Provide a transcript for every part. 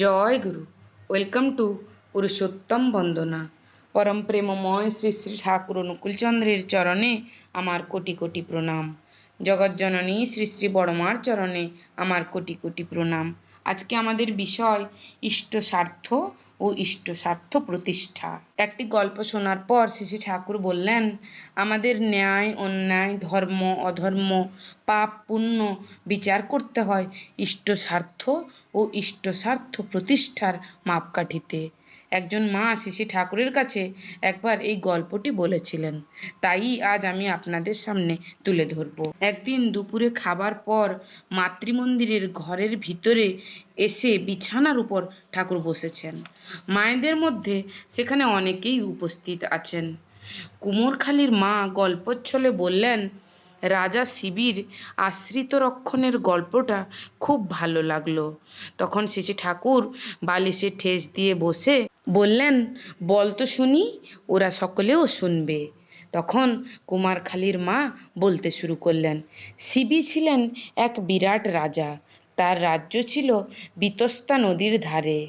জয় গুরু। Welcome to Purushottam বন্দনা। পরম প্রেমময় শ্রী শ্রী ঠাকুর অনুকূলচন্দ্রের চরণে আমার কোটি কোটি প্রণাম। জগজ্জননী শ্রী শ্রী বড়মার চরণে আমার কোটি কোটি প্রণাম। আজকে আমাদের বিষয় ইষ্ট স্বার্থ ও ইষ্ট স্বার্থ প্রতিষ্ঠা। একটি গল্প শোনার পর শ্রী ঠাকুর বললেন, আমাদের ন্যায়, অন্যায়, ধর্ম, অধর্ম, পাপ, পুণ্য বিচার করতে হয় ইষ্ট স্বার্থ ও ইষ্ট স্বার্থ প্রতিষ্ঠার মাপকাঠিতে। একজন মা শ্রী ঠাকুরের কাছে একবার এই গল্পটি বলেছিলেন। তাই আজ আমি আপনাদের সামনে তুলে ধরব। একদিন দুপুরে খাবার পর মাতৃমন্দিরের ঘরের ভিতরে এসে বিছানার উপর ঠাকুর বসেছেন। মায়েদের মধ্যে সেখানে অনেকেই উপস্থিত আছেন। কুমোরখালির মা গল্পচ্ছলে বললেন, রাজা শিবির আশ্রিত রক্ষণের গল্পটা খুব ভালো লাগল। তখন শেষে ঠাকুর বালিশে ঠেস দিয়ে বসে বললেন, বল তো শুনি, ওরা সকলেও শুনবে। তখন কুমারখালির মা বলতে শুরু করলেন, শিবি ছিলেন এক বিরাট রাজা, তার রাজ্য ছিল বিতস্তা নদীর ধারে।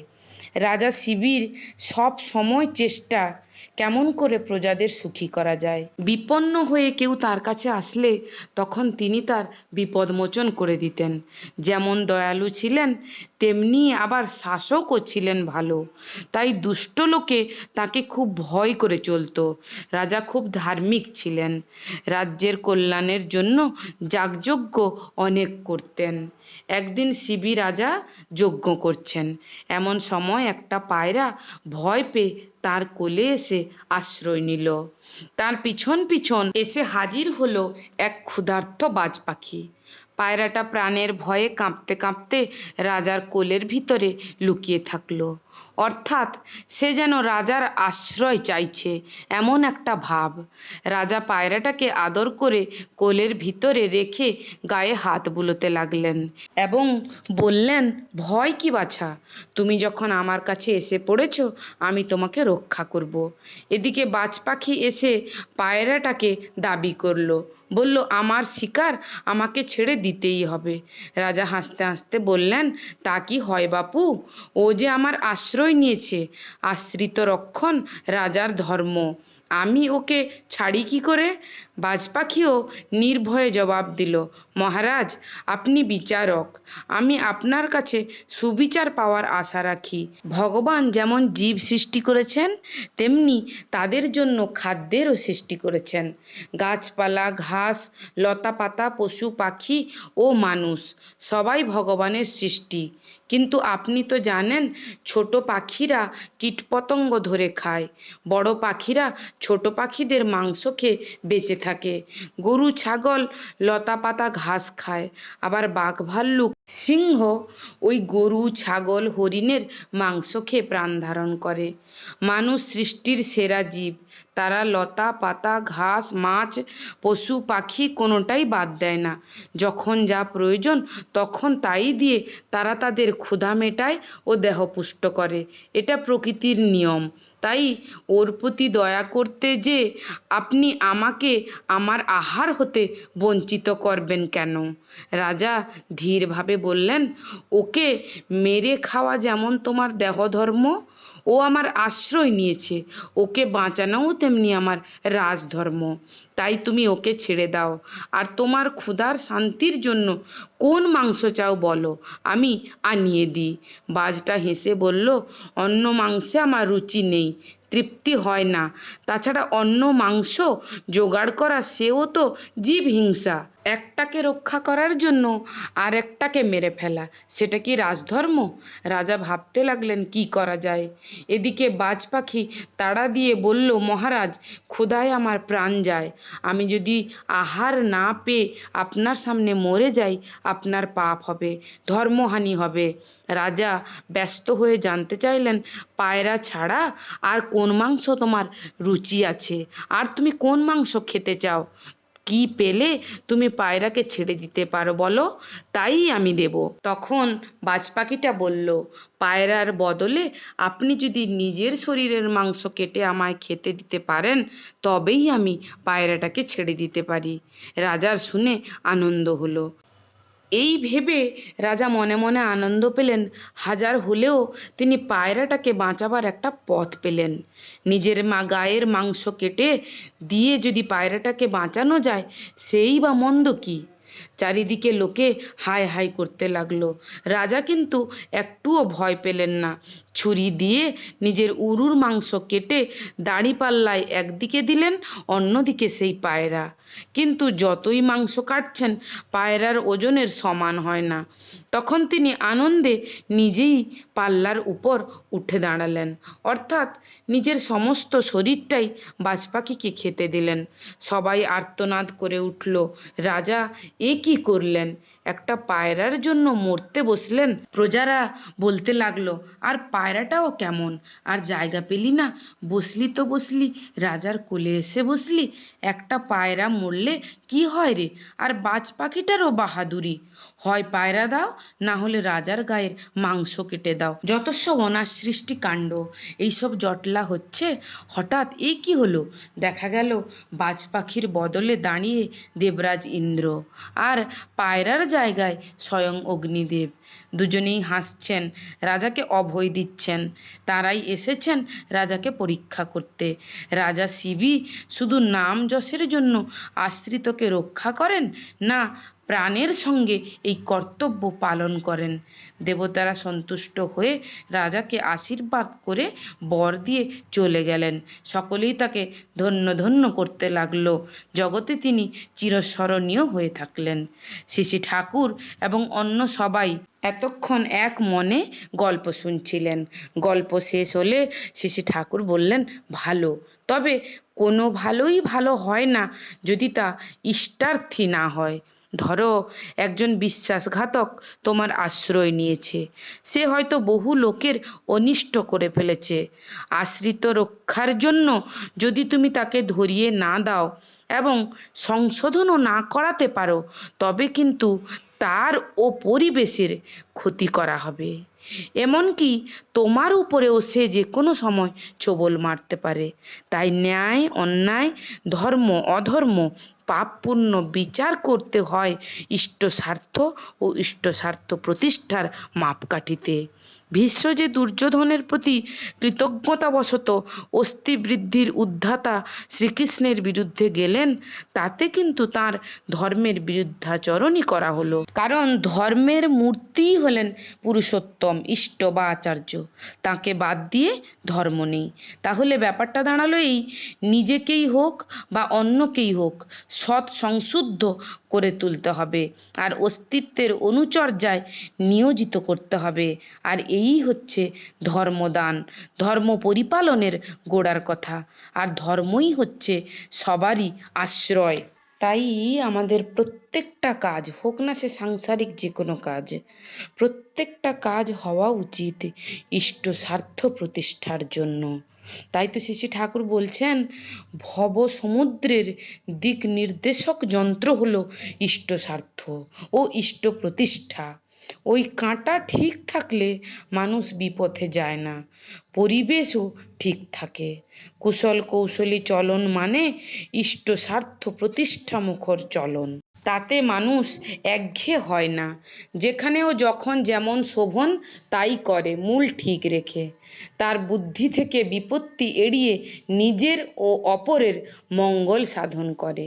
রাজা শিবির সব সময় চেষ্টা কেমন করে প্রজাদের সুখী করা যায়? বিপন্ন হয়ে কেউ তার কাছে আসলে তখন তিনি তার বিপদ মোচন করে দিতেন। যেমন দয়ালু ছিলেন, তেমনি আবার শাসকও ছিলেন ভালো। তাই দুষ্ট লোকে তাকে খুব ভয় করে চলতো। রাজা খুব ধার্মিক ছিলেন। রাজ্যের কল্যাণের জন্য যাগযজ্ঞ অনেক করতেন। একদিন শিবি রাজা যজ্ঞ করছেন। এমন সময় একটা পায়রা ভয় পেয়ে তার কোলে এসে আশ্রয় নিল। তার পিছন পিছন এসে হাজির হলো এক ক্ষুধার্ত বাজ পাখি। পায়রাটা প্রাণের ভয়ে কাঁপতে কাঁপতে রাজার কোলের ভিতরে লুকিয়ে থাকল। অর্থাৎ সে যেন রাজার আশ্রয় চাইছে, এমন একটা ভাব। রাজা পায়রাটাকে আদর করে কোলের ভিতরে রেখে গায়ে হাত বুলোতে লাগলেন এবং বললেন, ভয় কি বাছা? তুমি যখন আমার কাছে এসে পড়েছ, আমি তোমাকে রক্ষা করব। এদিকে বাজ পাখি এসে পায়রাটাকে দাবি করল। বলল, আমার শিকার আমাকে ছেড়ে দিতেই হবে। রাজা হাসতে হাসতে বললেন, তা কি হয় বাপু? ও যে আমার আশ্রয় নিয়েছে। আশ্রিত রক্ষণ রাজার ধর্ম। আমি ওকে ছাড়ি কি করে? বাজ পাখিও নির্ভয়ে জবাব দিল, মহারাজ, আপনি বিচারক। আমি আপনার কাছে সুবিচার পাওয়ার আশা রাখি। ভগবান যেমন জীব সৃষ্টি করেছেন, তেমনি তাদের জন্য খাদ্যেরও সৃষ্টি করেছেন। গাছপালা, ঘাস লতা পাতা পশু, পাখি ও মানুষ, সবাই ভগবানের সৃষ্টি। কিন্তু আপনি তো জানেন, ছোট পাখিরা কীটপতঙ্গ ধরে খায়, বড় পাখিরা ছোট পাখিদের মাংস খেয়ে বেঁচে থাকে। গরু, ছাগল লতা পাতা ঘাস খায়, আবার বাঘ ভাল্লুক সিংহ ওই গরু, ছাগল, হরিণের মাংস খেয়ে প্রাণ ধারণ করে। মানুষ সৃষ্টির সেরা জীব। তারা লতা, পাতা, ঘাস, মাছ, পশু, পাখি কোনোটাই বাদ দেয় না। যখন যা প্রয়োজন তখন তাই দিয়ে তারা তাদের ক্ষুধা মেটায় ও দেহ পুষ্ট করে। এটা প্রকৃতির নিয়ম। তাই ওর প্রতি দয়া করতে যে আপনি আমাকে আমার আহার হতে বঞ্চিত করবেন কেন? রাজা ধীরভাবে বললেন, ওকে মেরে খাওয়া যেমন তোমার দেহধর্ম, ও আমার আশ্রয় নিয়েছে। ওকে বাঁচানোও তেমনি আমার রাজধর্ম। তাই তুমি ওকে ছেড়ে দাও। আর তোমার ক্ষুধার শান্তির জন্য কোন মাংস চাও বলো, আমি আনিয়ে দিই। বাজটা হেসে বলল, অন্য মাংসে আমার রুচি নেই, তৃপ্তি হয় না। তাছাড়া অন্য মাংস জোগাড় করা, সেও তো জীব হিংসা একটাকে রক্ষা করার জন্য আর একটাকে মেরে ফেলা। সেটা কি রাজধর্ম? রাজা ভাবতে লাগলেন, কি করা যায়? এদিকে বাজ পাখি তাড়া দিয়ে বলল, মহারাজ, ক্ষুধায় আমার প্রাণ যায়। আমি যদি আহার না পেয়ে আপনার সামনে মরে যাই, আপনার পাপ হবে, ধর্মহানি হবে। রাজা ব্যস্ত হয়ে জানতে চাইলেন, পায়রা ছাড়া আর কোন মাংস তোমার রুচি আছে? আর তুমি কোন মাংস খেতে চাও? কি পেলে তুমি পায়রাকে ছেড়ে দিতে পারো বলো? তাই আমি দেব। তখন বাজ পাখিটা বলল, পায়রার বদলে আপনি যদি নিজের শরীরের মাংস কেটে আমায় খেতে দিতে পারেন, তবেই আমি পায়রাটাকে ছেড়ে দিতে পারি। রাজার শুনে আনন্দ হলো। এই ভেবে রাজা মনে মনে আনন্দ পেলেন। হাজার হলেও তিনি পায়রাটাকে বাঁচাবার একটা পথ পেলেন। নিজের মা গায়ের মাংস কেটে দিয়ে যদি পায়রাটাকে বাঁচানো যায়, সেই বা মন্দ কি? চারিদিকে লোকে হায় হায় করতে লাগল। রাজা কিন্তু একটুও ভয় পেলেন না। ছুরি দিয়ে নিজের উরুর মাংস কেটে দাঁড়িপাল্লায় একদিকে দিলেন, অন্যদিকে সেই পায়রা। কিন্তু যতই মাংস কাটছেন, পায়রার ওজনের সমান হয় না। তখন তিনি আনন্দে নিজেই পাল্লার উপর উঠে দাঁড়ালেন। অর্থাৎ নিজের সমস্ত শরীরটাই বাজ পাখিকে খেতে দিলেন। সবাই আর্তনাদ করে উঠল, রাজা, এ কি করলেন? একটা পায়রার জন্য মরতে বসলেন? প্রজারা বলতে লাগল, আর পায়রাটাও কেমন? আর জায়গা পেলি না? বসলি তো বসলি, রাজার কোলে এসে বসলি। একটা পায়রা মরলে কি হয় রে? আর বাজ পাখিটারও বাহাদুরি। হয় পায়রা দাও, না হলে রাজার গায়ের মাংস কেটে দাও। যতস্ব অনাসৃষ্টি কাণ্ড, এইসব জটলা হচ্ছে, হঠাৎ এ কি হলো? দেখা গেল বাজ পাখির বদলে দাঁড়িয়ে দেবরাজ ইন্দ্র আর পায়রার জায়গায় স্বয়ং অগ্নিদেব। দুজনেই হাসছেন, রাজাকে অভয় দিচ্ছেন। তারাই এসেছেন রাজাকে পরীক্ষা করতে। রাজা শিবই শুধু নাম যশের জন্য আশ্রিতকে রক্ষা করেন? না, প্রাণের সঙ্গে এই কর্তব্য পালন করেন। দেবতারা সন্তুষ্ট হয়ে রাজাকে আশীর্বাদ করে বর দিয়ে চলে গেলেন। সকলেই তাকে ধন্য ধন্য করতে লাগল। জগতে তিনি চিরস্মরণীয় হয়ে থাকলেন। শ্রী ঠাকুর এবং অন্য সবাই এতক্ষণ এক মনে গল্প শুনছিলেন। গল্প শেষ হলে শ্রী ঠাকুর বললেন, ভালো। তবে কোনো ভালোই ভালো হয় না যদি তা ইষ্টার্থী না হয়। ধরো, একজন বিশ্বাসঘাতক তোমার আশ্রয় নিয়েছে। সে হয়তো বহু লোকের অনিষ্ট করে ফেলেছে। আশ্রিত রক্ষার জন্য যদি তুমি তাকে ধরিয়ে না দাও এবং সংশোধনও না করাতে পারো, তবে কিন্তু তার ও পরিবেশের ক্ষতি করা হবে। এমনকি তোমার উপরেও সে যে কোনো সময় ছোবল মারতে পারে। তাই ন্যায়, অন্যায়, ধর্ম, অধর্ম, পাপপূর্ণ বিচার করতে হয় ইষ্ট স্বার্থ ও ইষ্ট স্বার্থ প্রতিষ্ঠার মাপকাঠিতে। ভীষ্ম যে দুর্যোধনের প্রতি কৃতজ্ঞতাবশত অস্থি বৃদ্ধির উদ্ধাতা শ্রীকৃষ্ণের বিরুদ্ধে গেলেন, তাতে কিন্তু তার ধর্মের বিরুদ্ধাচরণই করা হলো। কারণ ধর্মের মূর্তিই হলেন পুরুষোত্তম, ইষ্ট বা আচার্য। তাকে বাদ দিয়ে ধর্ম নেই। তাহলে ব্যাপারটা দাঁড়াল এই, নিজেকেই হোক বা অন্যকেই হোক, সৎ সংশুদ্ধ করে তুলতে হবে। আর অস্তিত্বের অনুচর্যায় নিয়োজিত করতে হবে। আর এই হচ্ছে ধর্মদান ধর্ম পরিপালনের গোড়ার কথা। আর ধর্মই হচ্ছে সবারই আশ্রয়। তাই আমাদের প্রত্যেকটা কাজ, হোক না সে সাংসারিক যে কোনো কাজ, প্রত্যেকটা কাজ হওয়া উচিত ইষ্ট স্বার্থ প্রতিষ্ঠার জন্য। তাই তো শ্রী ঠাকুর বলছেন, ভব সমুদ্রের দিক নির্দেশক যন্ত্র হলো ইষ্ট স্বার্থ ও ইষ্ট প্রতিষ্ঠা। ওই কাঁটা ঠিক থাকলে মানুষ বিপথে যায় না, পরিবেশও ঠিক থাকে। কুশল কৌশলী চলন মানে ইষ্ট স্বার্থ প্রতিষ্ঠা মুখর চলন। তাতে মানুষ একঘেয়ে হয় না। যেখানেও যখন যেমন শোভন, তাই করে, মূল ঠিক রেখে। তার বুদ্ধি থেকে বিপত্তি এড়িয়ে নিজের ও অপরের মঙ্গল সাধন করে।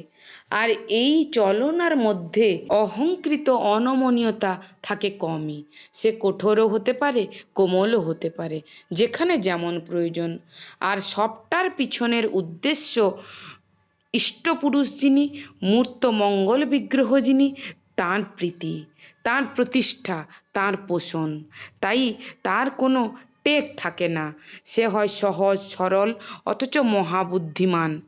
আর এই চলনার মধ্যে অহংকৃত অনমনীয়তা থাকে কমই। সে কঠোরও হতে পারে, কোমলও হতে পারে, যেখানে যেমন প্রয়োজন। আর সবটার পিছনের উদ্দেশ্য ইষ্টপুরুষ যিনি, মূর্ত মঙ্গল বিগ্রহ যিনি, তাঁর প্রীতি, তাঁর প্রতিষ্ঠা, তাঁর পোষণ। তাই তার কোনো টেক থাকে না। সে হয় সহজ, সরল, অথচ মহাবুদ্ধিমান।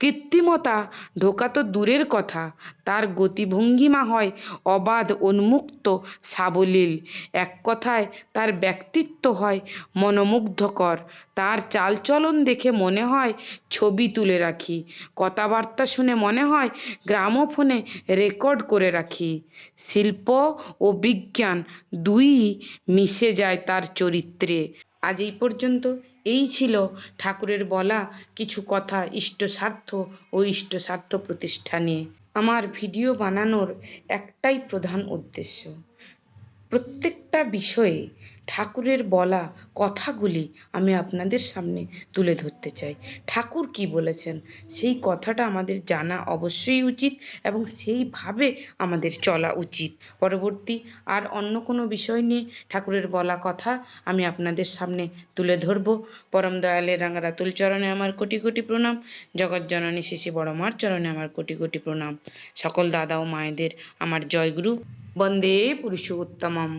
কৃত্রিমতা ঢোকা তো দূরের কথা, তার গতিভঙ্গিমা হয় অবাধ, উন্মুক্ত, সাবলীল। এক কথায়, তার ব্যক্তিত্ব হয় মনোমুগ্ধকর। তার চালচলন দেখে মনে হয় ছবি তুলে রাখি, কথাবার্তা শুনে মনে হয় গ্রামোফোনে রেকর্ড করে রাখি। শিল্প ও বিজ্ঞান দুইই মিশে যায় তার চরিত্রে। আজ এই পর্যন্ত। এই ছিল ঠাকুরের বলা কিছু কথা ইষ্ট স্বার্থ ও ইষ্ট স্বার্থ প্রতিষ্ঠা নিয়ে আমার ভিডিও বানানোর একটাই প্রধান উদ্দেশ্য। প্রত্যেকটা বিষয়ে ঠাকুরের বলা কথাগুলি আমি আপনাদের সামনে তুলে ধরতে চাই। ঠাকুর কি বলেছেন? সেই কথাটা আমাদের জানা অবশ্যই উচিত এবং সেইভাবে আমাদের চলা উচিত। পরবর্তী আর অন্য কোনো বিষয় নিয়ে ঠাকুরের বলা কথা আমি আপনাদের সামনে তুলে ধরব। পরম দয়ালের রাঙারাতুল চরণে আমার কোটি কোটি প্রণাম জগৎজননী শিশি বড় মার চরণে আমার কোটি কোটি প্রণাম। সকল দাদা ও মায়েদের আমার জয়গুরু। বন্দে পুরুষোত্তমম।